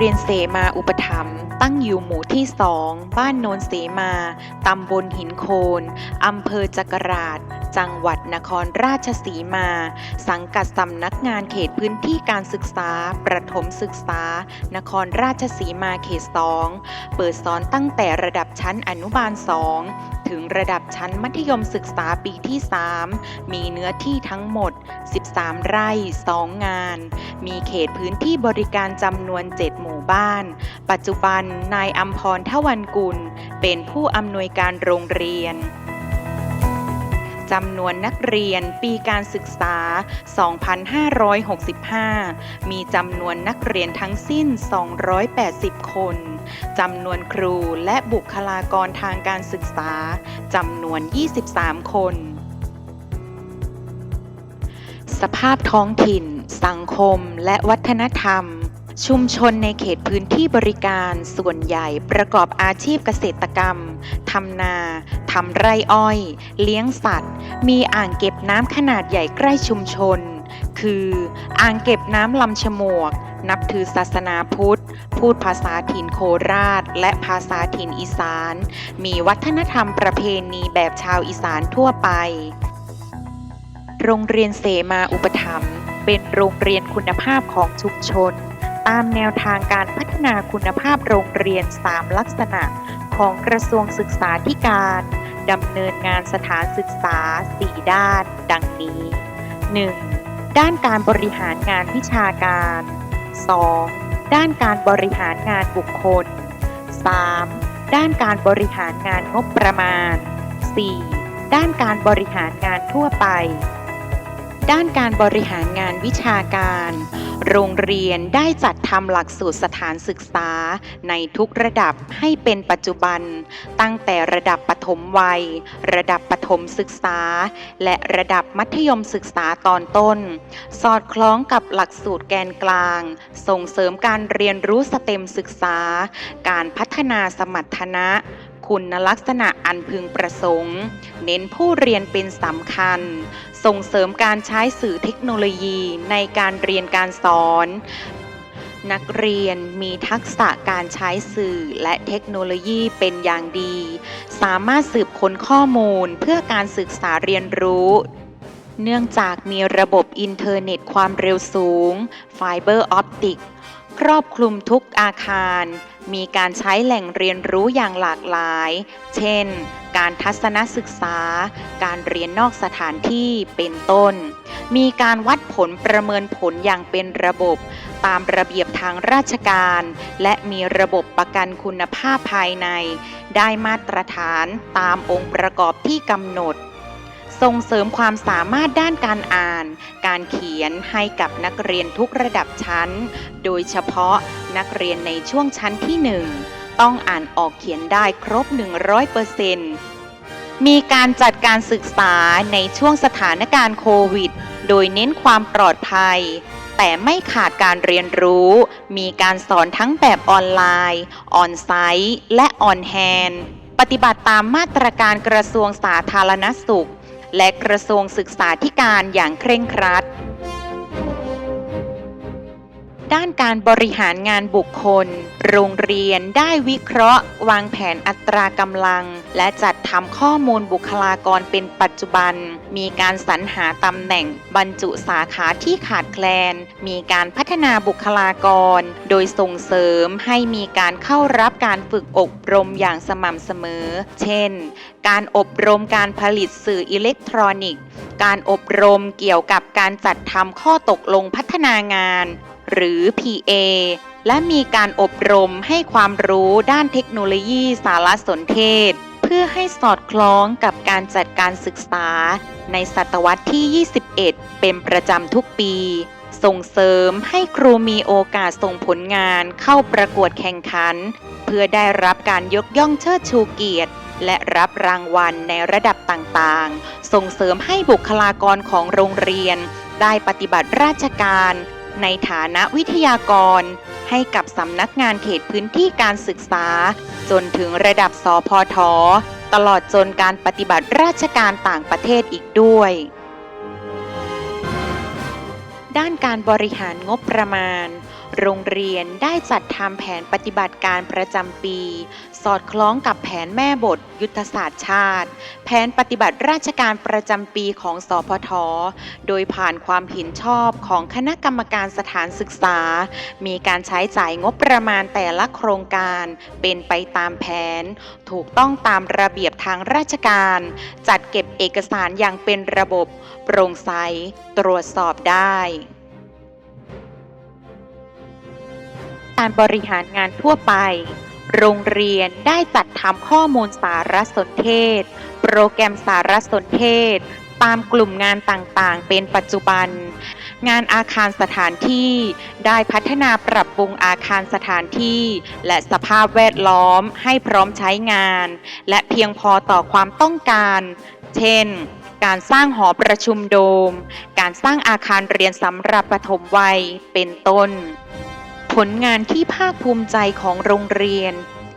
เรียนเสมาอุปถัมภ์ตั้งอยู่หมู่ที่สองบ้านโนนเสมา ตำบลหินโคน อำเภอจักราช จังหวัดนครราชสีมา สังกัดสำนักงานเขตพื้นที่การศึกษา ประถมศึกษา นครราชสีมาเขตสองเปิดสอนตั้งแต่ระดับชั้นอนุบาลสองถึงระดับชั้นมัธยมศึกษาปีที่ 3 มีเนื้อที่ทั้งหมด 13 ไร่ 2 งาน มีเขตพื้นที่บริการจำนวน 7 หมู่บ้าน ปัจจุบันนายอัมพรทวันกุล เป็นผู้อำนวยการโรงเรียน จำนวนนักเรียนปีการศึกษา 2565 มีจำนวนนักเรียนทั้งสิ้น 280 คน จำนวนครูและบุคลากรทางการศึกษา จำนวน 23 คน สภาพท้องถิ่น สังคม และวัฒนธรรม ชุมชนในเขตพื้นที่บริการส่วนใหญ่ประกอบอาชีพเกษตรกรรม ทำนา ทำไร่อ้อย เลี้ยงสัตว์ มีอ่างเก็บน้ำขนาดใหญ่ใกล้ชุมชน คืออ่างเก็บน้ำลำฉมวก นับถือศาสนาพุทธ พูดภาษาถิ่นโคราช และภาษาถิ่นอีสาน มีวัฒนธรรมประเพณีแบบชาวอีสานทั่วไป โรงเรียนเสมาอุปถัมภ์เป็นโรงเรียนคุณภาพของชุมชน ตามแนวทางการพัฒนาคุณภาพโรงเรียน 3 ลักษณะของกระทรวงศึกษาธิการดำเนินงานสถานศึกษา 4 ด้าน ดังนี้ 1. ด้านการบริหารงานวิชาการ 2. ด้านการบริหารงานบุคคล 3. ด้านการบริหารงานงบประมาณ 4. ด้านการบริหารงานทั่วไป ด้านการบริหารงานวิชาการ โรงเรียนได้จัดทำหลักสูตรสถานศึกษาในทุกระดับให้เป็นปัจจุบัน ตั้งแต่ระดับปฐมวัย ระดับปฐมศึกษา และระดับมัธยมศึกษาตอนต้น สอดคล้องกับหลักสูตรแกนกลาง ส่งเสริมการเรียนรู้สเต็มศึกษา การพัฒนาสมรรถนะคุณลักษณะอันพึงประสงค์ เน้นผู้เรียนเป็นสำคัญ ส่งเสริมการใช้สื่อเทคโนโลยีในการเรียนการสอน นักเรียนมีทักษะการใช้สื่อและเทคโนโลยีเป็นอย่างดี สามารถสืบค้นข้อมูลเพื่อการศึกษาเรียนรู้ เนื่องจากมีระบบอินเทอร์เน็ตความเร็วสูงไฟเบอร์ออปติกครอบคลุมทุกอาคาร มีการใช้แหล่งเรียนรู้อย่างหลากหลาย เช่น การทัศนศึกษา การเรียนนอกสถานที่ เป็นต้น มีการวัดผลประเมินผลอย่างเป็นระบบ ตามระเบียบทางราชการ และมีระบบประกันคุณภาพภายใน ได้มาตรฐานตามองค์ประกอบที่กำหนด ส่งเสริมความสามารถด้านการอ่าน การเขียนให้กับนักเรียนทุกระดับชั้น โดยเฉพาะนักเรียนในช่วงชั้นที่ 1 ต้องอ่านออกเขียนได้ครบ 100%มีการจัดการศึกษาในช่วงสถานการณ์โควิด โดยเน้นความปลอดภัย แต่ไม่ขาดการเรียนรู้ มีการสอนทั้งแบบออนไลน์ ออนไซต์ และออนแฮนด์ปฏิบัติตามมาตรการกระทรวงสาธารณสุข และกระทรวงศึกษาธิการอย่างเคร่งครัด ด้านการบริหารงานบุคคล โรงเรียนได้วิเคราะห์ วางแผนอัตรากำลัง และจัดทำข้อมูลบุคลากรเป็นปัจจุบัน มีการสรรหาตำแหน่งบรรจุสาขาที่ขาดแคลน มีการพัฒนาบุคลากร โดยส่งเสริมให้มีการเข้ารับการฝึกอบรมอย่างสม่ำเสมอ เช่น การอบรมการผลิตสื่ออิเล็กทรอนิกส์ การอบรมเกี่ยวกับการจัดทำข้อตกลงพัฒนางาน หรือ PA และมีการอบรมให้ความรู้ด้านเทคโนโลยีสารสนเทศ เพื่อให้สอดคล้องกับการจัดการศึกษา ในศตวรรษที่ 21 เป็นประจำทุกปี ส่งเสริมให้ครูมีโอกาสส่งผลงานเข้าประกวดแข่งขัน เพื่อได้รับการยกย่องเชิดชูเกียรติ และรับรางวัลในระดับต่างๆ ส่งเสริมให้บุคลากรของโรงเรียน ได้ปฏิบัติราชการ ในฐานะวิทยากร ให้กับสำนักงานเขตพื้นที่การศึกษา จนถึงระดับสพท ตลอดจนการปฏิบัติราชการต่างประเทศอีกด้วย ด้านการบริหารงบประมาณโรงเรียนได้จัดทำแผนปฏิบัติการประจำปี สอดคล้องกับแผนแม่บท ยุทธศาสตร์ชาติ แผนปฏิบัติราชการประจำปีของสพท โดยผ่านความเห็นชอบของคณะกรรมการสถานศึกษา มีการใช้จ่ายงบประมาณแต่ละโครงการเป็นไปตามแผน ถูกต้องตามระเบียบทางราชการ จัดเก็บเอกสารอย่างเป็นระบบ โปร่งใสตรวจสอบได้ การบริหารงานทั่วไป โรงเรียนได้จัดทำข้อมูลสารสนเทศ โปรแกรมสารสนเทศ ตามกลุ่มงานต่างๆ เป็นปัจจุบัน งานอาคารสถานที่ ได้พัฒนาปรับปรุงอาคารสถานที่ และสภาพแวดล้อมให้พร้อมใช้งาน และเพียงพอต่อความต้องการ เช่นการสร้างหอประชุมโดม การสร้างอาคารเรียนสำหรับปฐมวัย เป็นต้น ผลงานที่ภาคภูมิใจของโรงเรียน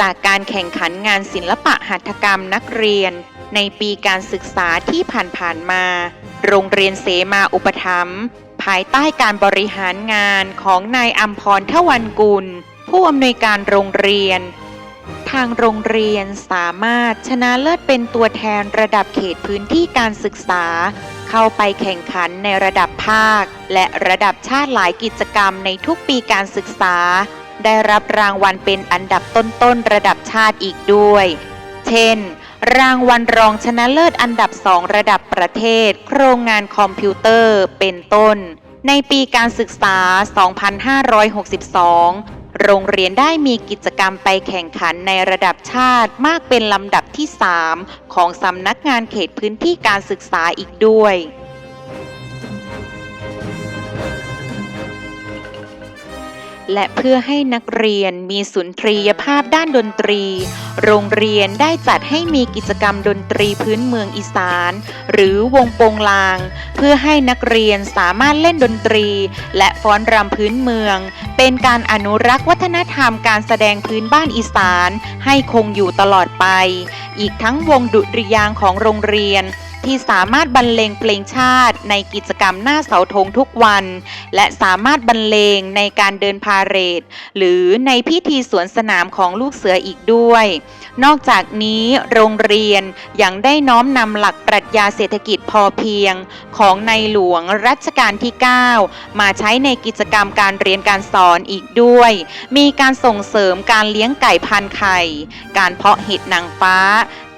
จากการแข่งขันงานศิลปะหัตถกรรมนักเรียน ในปีการศึกษาที่ผ่านๆมา โรงเรียนเสมาอุปถัมภ์ภายใต้การบริหารงานของนายอัมพรทวันกุล ผู้อำนวยการโรงเรียน ทางโรงเรียนสามารถชนะเลิศเป็นตัวแทนระดับเขตพื้นที่การศึกษา เข้าไปแข่งขันในระดับภาค และระดับชาติหลายกิจกรรมในทุกปีการศึกษา ได้รับรางวัลเป็นอันดับต้นๆระดับชาติอีกด้วย เช่น รางวัลรองชนะเลิศอันดับสองระดับประเทศ โครงงานคอมพิวเตอร์เป็นต้น ในปีการศึกษา 2562 โรงเรียนได้มีกิจกรรมไปแข่งขันในระดับชาติมากเป็นลำดับที่ 3 ของสำนักงานเขตพื้นที่การศึกษาอีกด้วย และเพื่อให้นักเรียนมีสุนทรียภาพด้านดนตรี โรงเรียนได้จัดให้มีกิจกรรมดนตรีพื้นเมืองอีสาน หรือวงโปงลาง เพื่อให้นักเรียนสามารถเล่นดนตรี และฟ้อนรำพื้นเมือง เป็นการอนุรักษ์วัฒนธรรมการแสดงพื้นบ้านอีสาน ให้คงอยู่ตลอดไป อีกทั้งวงดุริยางของโรงเรียน ที่สามารถบรรเลงเพลงชาติ ในกิจกรรมหน้าเสาธงทุกวัน และสามารถบรรเลงในการเดินพาเหรดหรือในพิธีสวนสนามของลูกเสืออีกด้วย นอกจากนี้โรงเรียนยังได้น้อมนำหลักปรัชญาเศรษฐกิจพอเพียง ของในหลวงรัชกาลที่ 9 มาใช้ในกิจกรรมการเรียนการสอนอีกด้วย มีการส่งเสริมการเลี้ยงไก่พันไข่ การเพาะเห็ดนางฟ้า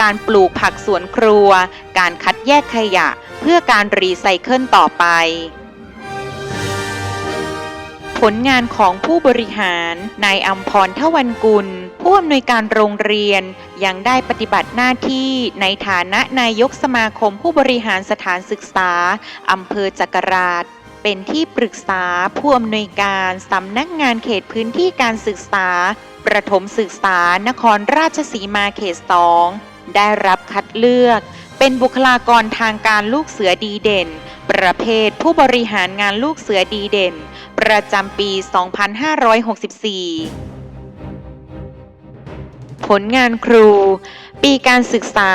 การปลูกผักสวนครัว การคัดแยกขยะเพื่อการรีไซเคิลต่อไป ผลงานของผู้บริหารนายอัมพรทวันกุล ผู้อำนวยการโรงเรียนยังได้ปฏิบัติหน้าที่ในฐานะนายกสมาคมผู้บริหารสถานศึกษาอำเภอจักราชเป็นที่ปรึกษาผู้อำนวยการสำนักงานเขตพื้นที่การศึกษา ประถมศึกษานครราชสีมาเขตสอง ได้รับคัดเลือก เป็นบุคลากรทางการลูกเสือดีเด่น ประเภทผู้บริหารงานลูกเสือดีเด่น ประจำปี 2564ผลงานครู ปีการศึกษา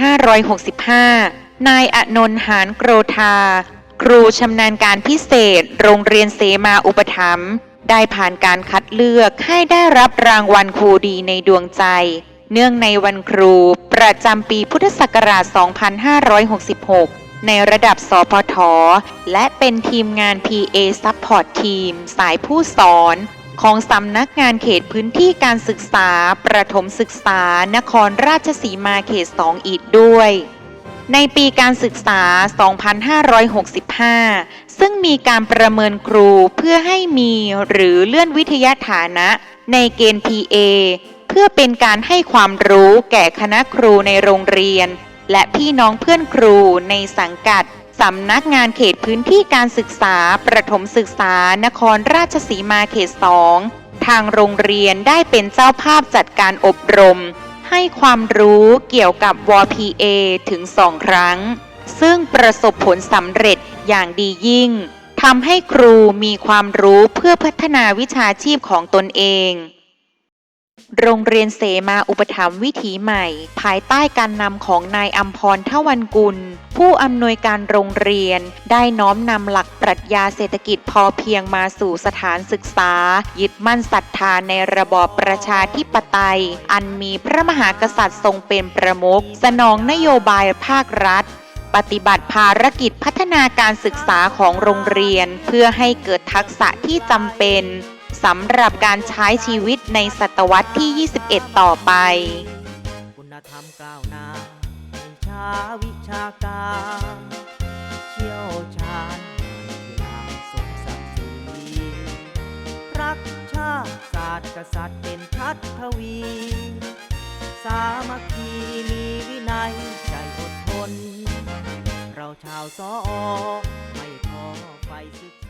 2565 นายอนนท์หานโกรธา ครูชำนาญการพิเศษ โรงเรียนเสมาอุปถัมภ์ได้ผ่านการคัดเลือกให้ได้รับรางวัลครูดีในดวงใจ เนื่องในวันครูประจำปีพุทธศักราช 2566 ในระดับสพท และเป็นทีมงาน PA Support Team สายผู้สอนของสำนักงานเขตพื้นที่การศึกษา ประถมศึกษา นครราชสีมาเขต 2 อีกด้วย ในปีการศึกษา 2565 ซึ่งมีการประเมินครูเพื่อให้มีหรือเลื่อนวิทยาฐานะ ในเกณฑ์ PA เพื่อเป็นการให้ความรู้แก่คณะครูในโรงเรียน และพี่น้องเพื่อนครูในสังกัดสำนักงานเขตพื้นที่การศึกษา ประถมศึกษานครราชสีมาเขต2ทางโรงเรียนได้เป็นเจ้าภาพจัดการอบรม ให้ความรู้เกี่ยวกับว PA ถึงสองครั้ง ซึ่งประสบผลสำเร็จอย่างดียิ่งทำให้ครูมีความรู้เพื่อพัฒนาวิชาชีพของตนเอง โรงเรียนเสมาอุปถัมภ์วิถีใหม่ ภายใต้การนำของนายอัมพรทวันกุล ผู้อำนวยการโรงเรียน ได้น้อมนำหลักปรัชญาเศรษฐกิจพอเพียงมาสู่สถานศึกษา ยึดมั่นศรัทธาในระบอบประชาธิปไตย อันมีพระมหากษัตริย์ทรงเป็นประมุขสนองนโยบายภาครัฐปฏิบัติภารกิจพัฒนาการศึกษาของโรงเรียน เพื่อให้เกิดทักษะที่จำเป็น สำหรับการใช้ชีวิตในศตวรรษที่ 21 ต่อไป คุณธรรมก้าวหน้าในชาวิชาการเชี่ยวชาญอย่างสมศักดิ์ศรีรักชาติศาสตร์กษัตริย์เป็นทัตทวี สามัคคีมีวินัยใจอดทน เราชาวสอไม่พอไฟศึก